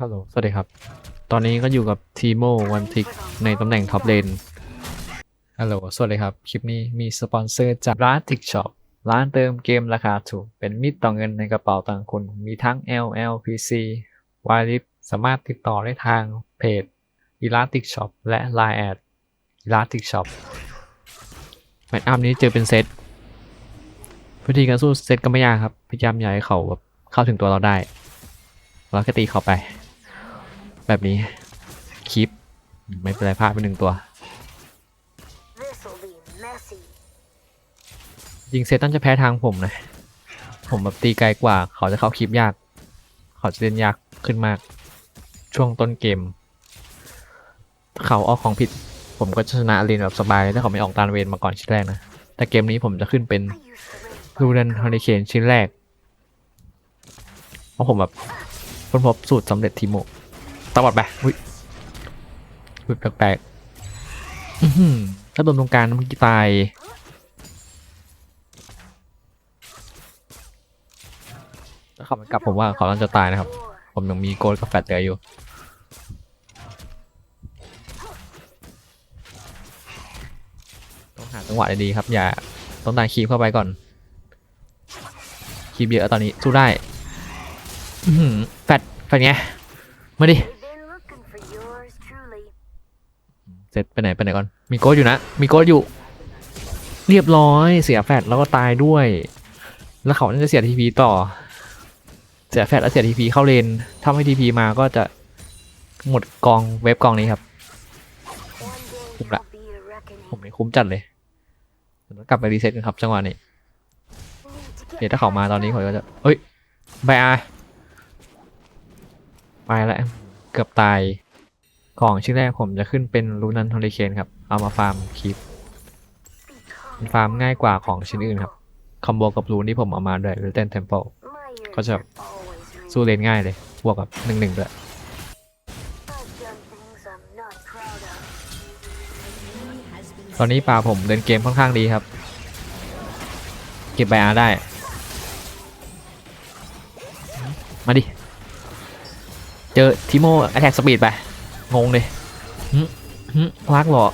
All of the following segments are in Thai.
ฮัลโหล สวัสดีครับ ตอนนี้ก็อยู่กับทีโมวันทิกในตำแหน่งท็อปเลน ฮัลโหล สวัสดีครับ คลิปนี้มีสปอนเซอร์จากร้าน Tick Shop ร้านเติมเกมราคาถูก เป็นมิตรต่อเงินในกระเป๋าต่างคนมีทั้ง LL PC w i l i f สามารถติดต่อได้ทางเพจ e l a s t i c Shop และ Line แอด e l a s t i c Shop แมตช์อัพนี้เจอเป็นเซตวิธีการสู้เซตก็ไม่ยากครับ พยายามอย่าให้เขาแบบ เข้าถึงตัวเราได้ เราก็ตีเขาไป แบบนี้คลิปไม่เป็นไรพลาดไปหนึ่งตัว ยิงเซตตั้งจะแพ้ทางผมนะ ผมแบบตีไกลกว่า เขาจะเข้าคลิปยาก เขาจะเล่นยากขึ้นมาก ช่วงต้นเกม เขาออกของผิด ผมก็ชนะเลนแบบสบายถ้าเขาไม่ออกตานเวนมาก่อนชิ้นแรกนะ แต่เกมนี้ผมจะขึ้นเป็นรูนันฮอริเคนชิ้นแรก ราะผมแบบค้นพบสูตรสำเร็จทีโมตวัดไปอุ้ยอุ้ยแปลกๆถ้าโดนตรงกลางเมื่อกี้ตายถ้าขาไม่กลับผมว่าเขาต้องจะตายนะครับ ผมยังมีโกลกับแฟตเหลืออยู่ต้องหาจังหวะดีๆครับ อย่าต้องดันคีบเข้าไปก่อนคีบเยอะตอนนี้สู้ได้ แฟตแฟตไง มาดิ เสร็จไปไหนไปไหนก่อน มีโกลอยู่นะ มีโกลอยู่ เรียบร้อยเสียแฟตแล้วก็ตายด้วย แล้วเขาน่าจะเสียทีพีต่อ เสียแฟตแล้วเสียทีพีเข้าเลนถ้าไม่ทีพีมาก็จะหมดกองเว็บกองนี้ครับ One day Cũng there'll đã. be a reckoning. ผมนี่คุ้มจัดเลยต้องกลับไปรีเซ็ตกันครับจังหวะนี้ เดี๋ยวถ้าเขามาตอนนี้ผมก็จะเอ้ยไบอา ไปแล้วเกือบตาย ของชิ้นแรกผมจะขึ้นเป็นลูนันทอริเคนครับ เอามาฟาร์มคลิปมันฟาร์มง่ายกว่าของชิ้นอื่นครับคอมโบกับรูนที่ผมเอามาด้วยหรือเต้นเทมเพิลก็จะสู้เลนง่ายเลยบวกกับหนึ่งหนึ่งด้วยตอนนี้ป่าผมเดินเกมค่อนข้างดีครับ เก็บไบอาได้ มาดิ เจอทิโม a อ t แทกสปีดไป งงเลยหึหึลากเหรอ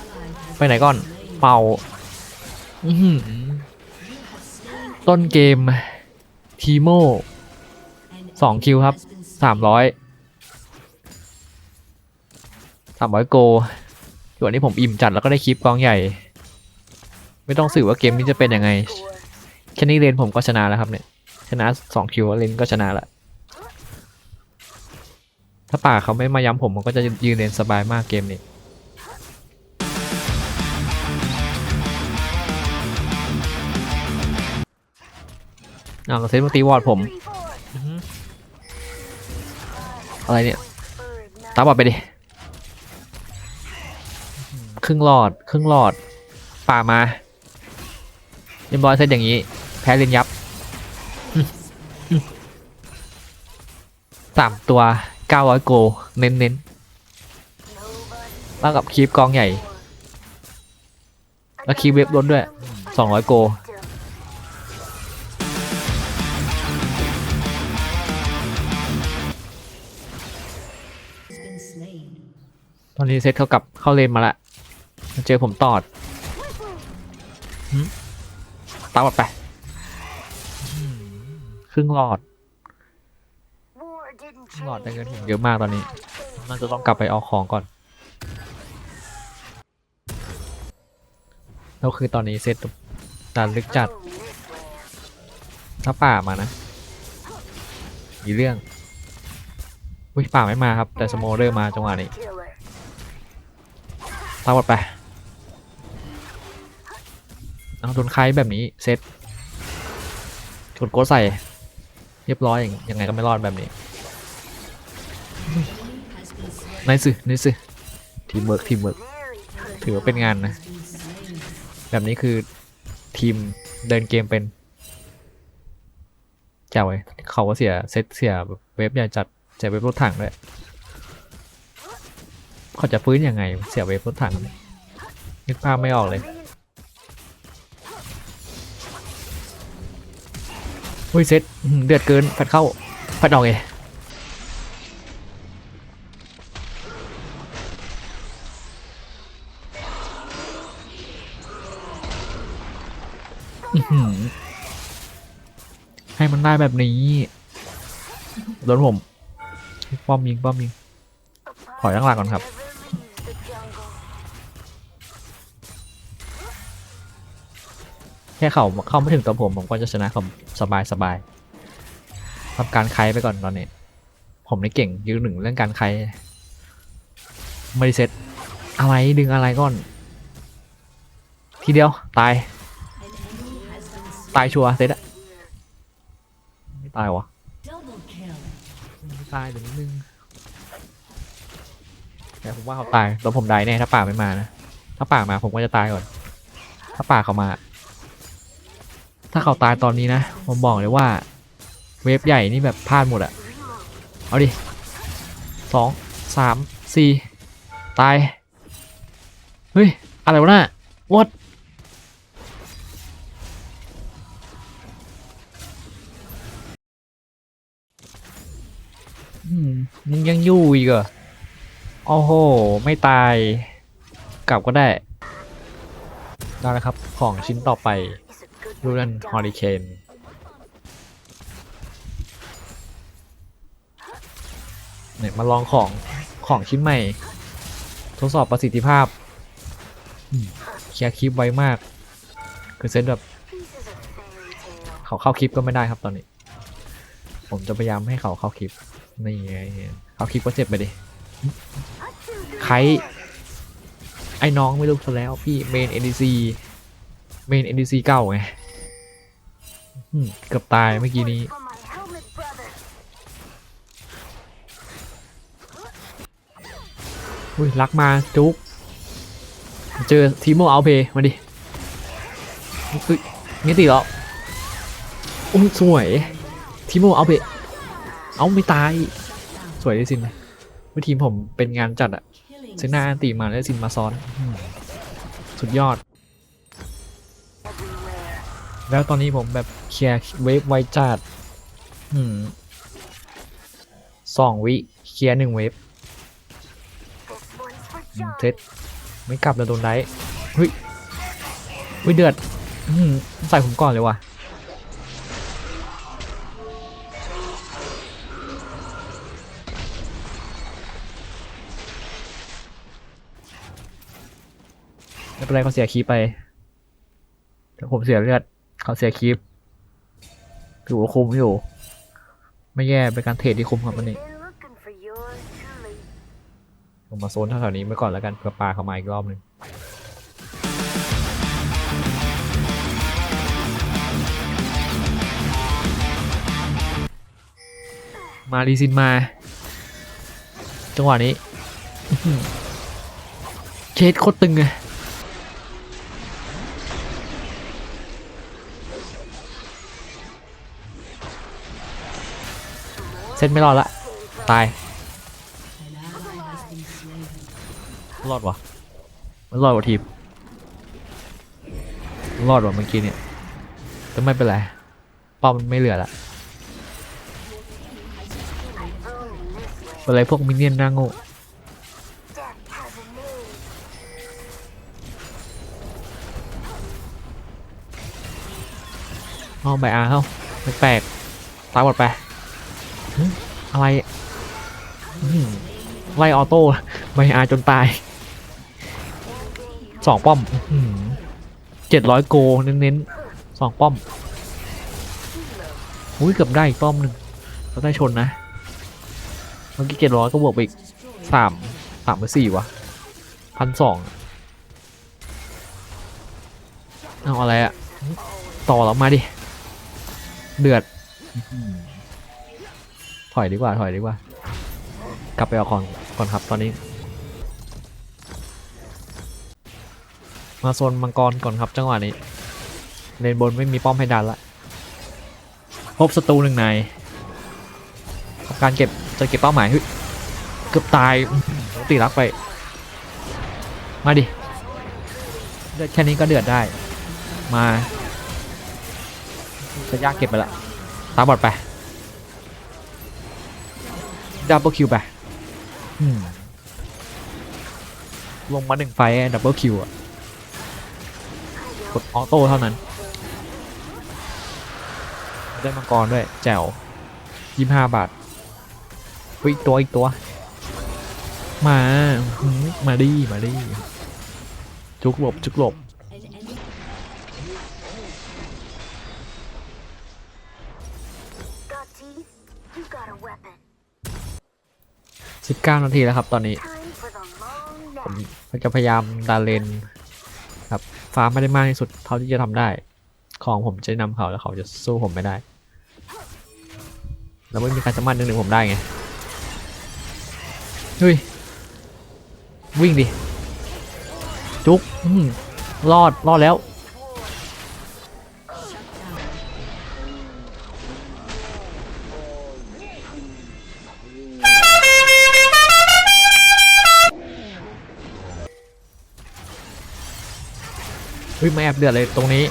ไปไหนก่อน เป่าอื้อหือต้นเกมทีโมสองคิวครับสามร้อยสามร้อยโกส่วนนี้ผมอิ่มจัดแล้วก็ได้คลิปกองใหญ่ ไม่ต้องสืบว่าเกมนี้จะเป็นยังไง Or แค่นี้เลนผมก็ชนะแล้วครับเนี่ย ชนะสองคิวเลนก็ชนะละ ถ้าป่าเขาไม่มาย้ำผมมันก็จะยืนเลนสบายมากเกมนี้อ้าวเราเซตมาตีวอร์ดผมอะไรเนี่ยตาบอดไปดิครึ่งหลอดครึ่งหลอด ป่ามาเรียบร้อยเซตอย่างนี้ แพ้เลนยับสามตัว เก้าร้อยโก เน้นเน้นแล้วกับคีบกองใหญ่ แล้วคีบเว็บล้นด้วยสองร้อยโกตอนนี้เซตเขากลับเข้าเลนมาละมาเจอผมตอดตามไป ครึ่งหลอด War didn't ครึ่ง หลอด change ได้เงินผม me. เยอะมากตอนนี้ น่าจะต้องกลับไปเอาของก่อน แล้วคือตอนนี้เซตตาลึกจัด Oh, this land. ถ้าป่ามานะ มีเรื่องอุ้ยป่าไม่มาครับ แต่สโมเดอร์มาจังหวะนี้ Killer. ตามหมดไป เอาโดนคล้ายแบบนี้เซตกดโกดใส่ เรียบร้อยอย่างยังไงก็ไม่รอดแบบนี้ นายสินายสิทีมเวิร์กทีมเวิร์กถือว่าเป็นงานนะ แบบนี้คือทีมเดินเกมเป็นเจ้าไว้ยเขาก็เสียเซตเสียเว็บใหญ่จัดเสียเว็บรถถังด้วยเขาจะฟื้นยังไงเสียเว็บรถถังนึกภาพไม่ออกเลยอุ้ยเซตเดือดเกินแฟดเข้าพัดออกเอง ให้มันได้แบบนี้โดนผมป้อมยิงป้อมยิงถอยตั้งหลักก่อนครับ แค่เขาเข้าไม่ถึงตัวผม ผมก็จะชนะเขาสบายสบายทำการไคไปก่อนตอนนี้ ผมนี่เก่งยืนหนึ่งเรื่องการไคไม่ได้เซตอะไรดึงอะไรก่อน ทีเดียวตาย ตายชัวร์เซ็ตอะไม่ตายวะ Double kill. ไม่ตายเดี๋ยวนิดนึงแต่ผมว่าเขาตายแล้วผมได้แน่ถ้าป่าไม่มานะถ้าป่ามาผมก็จะตายก่อน ถ้าป่าเขามา ถ้าเขาตายตอนนี้นะผมบอกเลยว่า เวฟใหญ่นี่แบบพลาดหมดอะเอาดิสองสามสี่ตาย เฮ้ย อะไรวะน่ะ what อืม มึงยังอยู่อีกเหรอโอ้โห ไม่ตาย กลับก็ได้ ได้แล้วครับ ของชิ้นต่อไป Is a good ดูนันฮอริเคนเนี่ยมาลองของของชิ้นใหม่ ทดสอบประสิทธิภาพเคลียร์คลิปไวมาก คือเซตแบบเขาเข้าคลิปก็ไม่ได้ครับตอนนี้ ผมจะพยายามให้เขาเข้าคลิป นี่ไงเขาคลิปก็เจ็บไปดิใครไอ้น้องไม่รู้ซะแล้วพี่เมน NDC เมน NDC เก่าไงเกือบตายเมื่อกี้นี้อุ้ยรักมาจุกเจอทีโมเอาเพมาดิอุ้ยงี้ติเหรออุ้ยสวยทีโมเอาเพ เอาไม่ตาย สวยดิสินว่าทีมผมเป็นงานจัดอะเซน่าอันตีมาแล้วซินมาซ้อน สุดยอด แล้วตอนนี้ผมแบบเคลียร์เวฟไวจัดสองวิเคลียร์หนึ่งเวฟเซตไม่กลับแล้วโดนได้เฮ้ยเฮ้ยเดือดอใส่ผมก่อนเลยว่ะ เป็นไรเขาเสียคีย์ไปแต่ผมเสียเลือดเขาเสียคีย์ถือว่าคุ้มอยู่ ไม่แย่เป็นการเทรดที่คุ้มครับวันนี้ผมมาโซนแถวๆนี้ไว้ก่อนแล้วกันเผื่อปลาเข้ามาอีกรอบหนึ่งมารีซินมา จังหวะนี้ เคสโคตรตึงไง เซตไม่รอดละ ตาย รอดวะมันรอดว่าทีมรอดวะเมื่อกี้เนี่ยแต่ไม่เป็นไรป้อมมันไม่เหลือละ Only this way. เป็นไรพวกมินเนี่ยนน่าง่ Death has a name. เอาใบอาเข้าแปลกตายหมดไป อะไรไล่ออโต้ใบอาจนตายสองป้อมเจ็ดร้อยโกเน้นๆสองป้อมอุ้ยเกือบได้อีกป้อมหนึ่งก็ได้ชนนะเมื่อกี้เจ็ดร้อยก็บวกไปอีกสามสามหรือสี่วะพันสองเอาอะไรอะต่อเรามาดิ เดือด ถอยดีกว่าถอยดีกว่า กลับไปเอาของก่อนครับตอนนี้ มาโซนมังกรก่อนครับจังหวะนี้เลนบนไม่มีป้อมให้ดันละพบศัตรูหนึ่งนายทำการเก็บจะเก็บเป้าหมายเฮ้ยเกือบตายตีรักไป มาดิเลือดแค่นี้ก็เดือดได้ มาจะยากเก็บไปละตาบอดไป ดับเบิลคิวไปอืมลงมาหนึ่งไฟดับเบิลคิวอะกดออโต้เท่านั้น ได้มังกรด้วย แจ๋วยี่ห้าบาทเฮ้ยอีกตัวอีกตัว มาอื้อหือมาดิมาดิจุกหลบจุกหลบ 19 นาทีแล้วครับตอนนี้ ผมจะพยายามดาเลนครับฟ้าไม่ได้มากที่สุดเท่าที่จะทำได้ ของผมจะนำเขาแล้วเขาจะสู้ผมไม่ได้ แล้วไม่มีใครสามารถดึงหนึ่งผมได้ไงเฮ้ยวิ่งดิ จุกอืมรอด รอดแล้ว เฮ้ยมาแอบเดือดเลยตรงนี้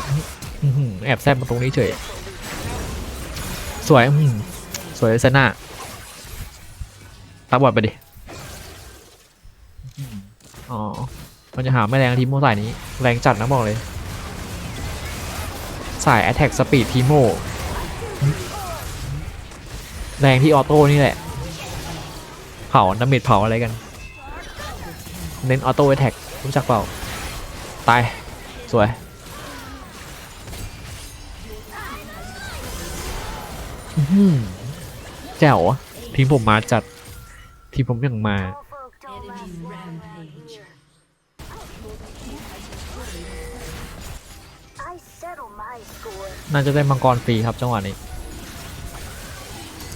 แอบแซบมาตรงนี้เฉย สวยสวยเลยซน่าตาบอดไปดิ อ๋อ มันจะหาไม่แรงทีโมสายนี้ แรงจัดนะบอกเลย สาย Attack Speed ทีโมแรงที่ออโต้นี่แหละ เผาดาเมจเผาอะไรกัน เน้นออโต้ Attack รู้จักเปล่า ตาย สวย แจ๋วอะทีมผมมาจัด ทีมผมยังมา น่าจะได้มังกรฟรีครับจังหวะนี้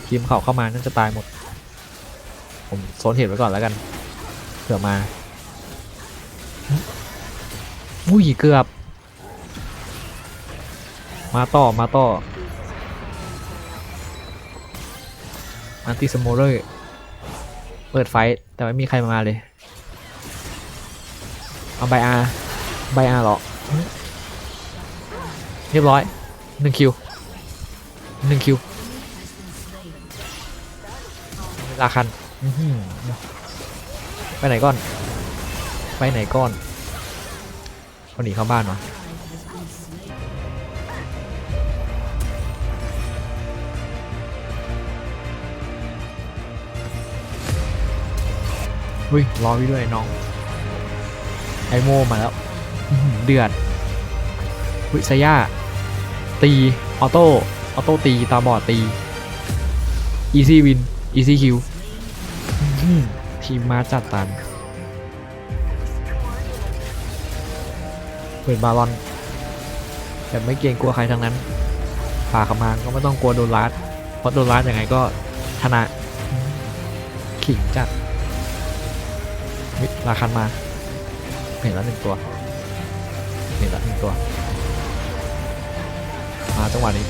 ทีมเขาเข้ามาน่าจะตายหมด ผมโซนเหตุไว้ก่อนแล้วกัน เผื่อมา อุ้ยเกือบ มาต่อมาต่ออันติสโมเลอร์เปิดไฟท์แต่ไม่มีใครมาเลย เอาไบอาไบอาหรอ เรียบร้อยหนึ่งคิวหนึ่งคิวลาคันไปไหนก่อน ไปไหนก่อน เขาหนีเข้าบ้านวะอุ้ยรอพี่ด้วยน้องไอโมมาแล้ว เดือดวิซย่าตี ออโต้ ออโต้ตี ตาบอดตี อีซี่วิน อีซี่คิว ทีมมาจัดตัน เปิดบาลอนแต่ไม่เกรงกลัวใครทั้งนั้นพาเขามาก็ไม่ต้องกลัวโดนลัดเพราะโดนลัดยังไงก็ชนะขิงจัดวิราคันมาเห็นแล้วหนึ่งตัวเห็นแล้วหนึ่งตัวมาจังหวะนี้